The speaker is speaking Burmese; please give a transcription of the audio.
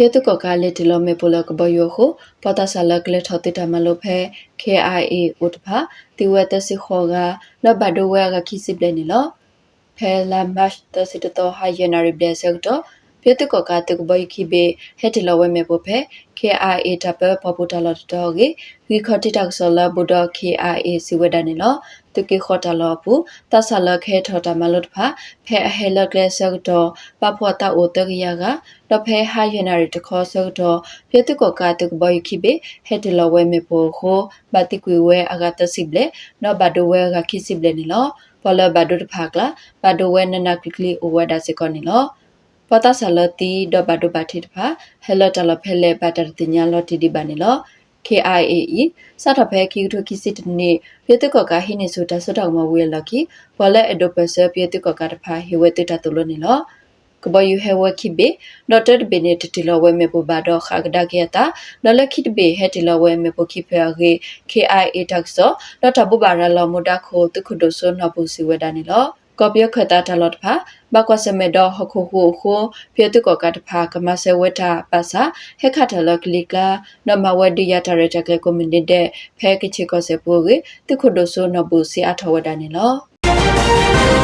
ဖေတုကကလေတလမေပလကဘယောဟုပတာဆလကလေထတိတမလိုဖဲ KIA ဥတဖာတိဝတစီခောကလဘဒဝဲကခိစိ ပလေနီလောဖဲလာမတ်တစီတတော်ဟာယနာရီဘလက်ဆက်တော့ဖေတုကကတကဘယခိဘေဟက်တလဝဲမေပဖဲ KIA တပပပတလတတော်ကေဝီခတိတက်ဆလဘဒ KIA စီဝဒနီလောတကေခောတလပူတဆလခဲထတမလုတ်ဖာဖဲအဟဲလကလေဆက်တော့ပဖောတာအိုတကရကလဖဲဟာယနာရီတခောဆက်တော့ဖေတုကကတကဘယခိဘေဟက်တလဝဲမေပိုခိုဘတိကွေဝဲအဂတစီဘလေနော်ဘဒဝဲကခိစီဘလေနီလောပလဘဒုတဖာကလာဘဒဝဲနနကလီအိုဝဒါစေကောနီလော ပတာဆလတီဒဘဒဘတိတဖာဟဲလတလဖဲလေဘတတညာလောတီဒီဘာနီလော KIAE စတဖဲကီထုကီစစ်တနေပြေတကကဟိနေဆိုတာစတော့မဝေလကီဘလက်အဒိုပစပြေတကကတဖာဟေဝတေတတူလနေလောကဘယူဟေဝခိဘေဒေါက်တာဘီနေတတီလဝဲမေပဘာတော့ခါကဒါကေတာလောလခိတဘေဟဲတီလဝဲမေပခိဖဲရေ KIA တက်ဆောဒေါက်တာဘူဘာရလောမဒခိုတခုဒိုဆွန်နဘူစီဝဲဒနီလော ကောပြခတာတလော့ဖာဘကွာစမေဒဟခုခုခုပြေတုကကတဖာကမဆေဝထပါစာဟက်ခထလကလီကနမဝဒီယတာရတကလေကွန်မြူနတီတဲ့ဖဲကချီကောဆေပူရေတခုဒိုဆိုနဘူစီအထဝဒနီလော